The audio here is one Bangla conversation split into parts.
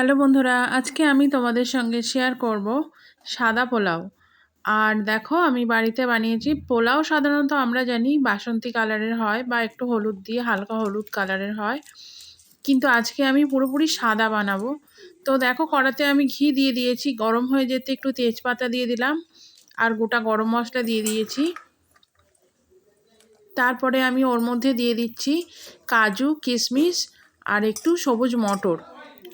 হ্যালো বন্ধুরা, আজকে আমি তোমাদের সঙ্গে শেয়ার করব সাদা পোলাও। আর দেখো, আমি বাড়িতে বানিয়েছি পোলাও সাধারণত আমরা জানি বাসন্তী কালারের হয় বা একটু হলুদ দিয়ে হালকা হলুদ কালারের হয়। কিন্তু আজকে আমি পুরোপুরি সাদা বানাবো। তো দেখো, কড়াতে আমি ঘি দিয়ে দিয়েছি, গরম হয়ে যেতে একটু তেজপাতা দিয়ে দিলাম আর গোটা গরম মশলা দিয়ে দিয়েছি। তারপরে আমি ওর মধ্যে দিয়ে দিচ্ছি কাজু, কিশমিশ আর একটু সবুজ মটর।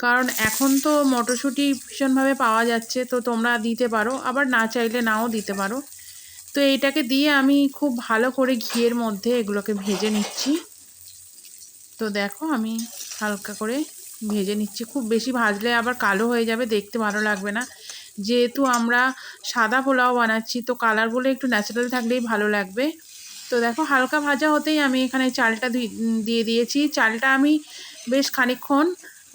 কারণ এখন তো মটরশুঁটি ভীষণভাবে পাওয়া যাচ্ছে, তো তোমরা দিতে পারো। আবার না চাইলে নাও দিতে পারো। তো এইটাকে দিয়ে আমি খুব ভালো করে ঘিয়ের মধ্যে এগুলোকে ভেজে নিচ্ছি। তো দেখো আমি হালকা করে ভেজে নিচ্ছি। খুব বেশি ভাজলে আবার কালো হয়ে যাবে, দেখতে ভালো লাগবে না। যেহেতু আমরা সাদা পোলাও বানাচ্ছি, তো কালারগুলো একটু ন্যাচারাল থাকলেই ভালো লাগবে। তো দেখো হালকা ভাজা হতেই আমি এখানে চালটা দিয়ে দিয়েছি। চালটা আমি বেশ খানিক্ষণ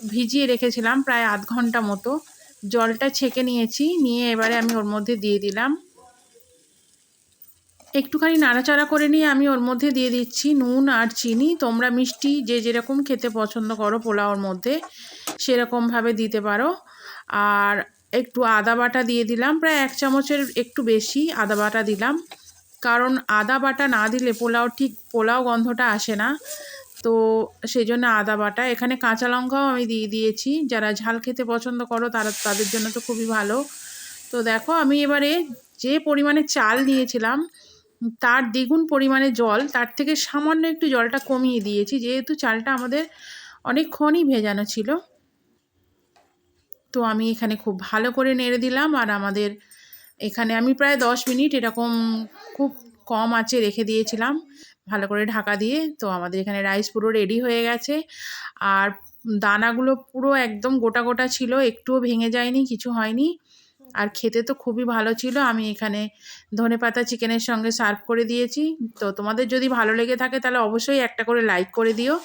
ভিজিয়ে রেখেছিলাম প্রায় আধ ঘণ্টা মতো। জলটা ছেঁকে নিয়েছি, নিয়ে এবারে আমি ওর মধ্যে দিয়ে দিলাম। একটুখানি নাড়াচাড়া করে নিয়ে আমি ওর মধ্যে দিয়ে দিচ্ছি নুন আর চিনি। তোমরা মিষ্টি যে যেরকম খেতে পছন্দ করো পোলাওর মধ্যে, সেরকমভাবে দিতে পারো। আর একটু আদা বাটা দিয়ে দিলাম, প্রায় এক চামচের একটু বেশি আদা বাটা দিলাম। কারণ আদা বাটা না দিলে পোলাও ঠিক, পোলাও গন্ধটা আসে না। তো সেই জন্য আদা বাটা। এখানে কাঁচা লঙ্কাও আমি দিয়ে দিয়েছি। যারা ঝাল খেতে পছন্দ করো, তারা তাদের জন্য তো খুবই ভালো। তো দেখো, আমি এবারে যে পরিমাণে চাল নিয়েছিলাম, তার দ্বিগুণ পরিমাণে জল, তার থেকে সামান্য একটু জলটা কমিয়ে দিয়েছি। যেহেতু চালটা আমাদের অনেকক্ষণই ভেজানো ছিল। তো আমি এখানে খুব ভালো করে নেড়ে দিলাম আর আমাদের এখানে আমি প্রায় দশ মিনিট এরকম খুব কম আঁচে রেখে দিয়েছিলাম। ভালো করে ঢাকা দিয়ে, তো আমাদের এখানে রাইস পুরো রেডি হয়ে গেছে। আর দানাগুলো পুরো একদম গোটা গোটা ছিল, একটুও ভেঙে যায়নি, কিছু হয়নি। আর খেতে তো খুবই ভালো ছিল, আমি এখানে ধনে পাতা চিকেনের সঙ্গে সার্ভ করে দিয়েছি। তো তোমাদের যদি ভালো লেগে থাকে তাহলে অবশ্যই একটা করে লাইক করে দিও।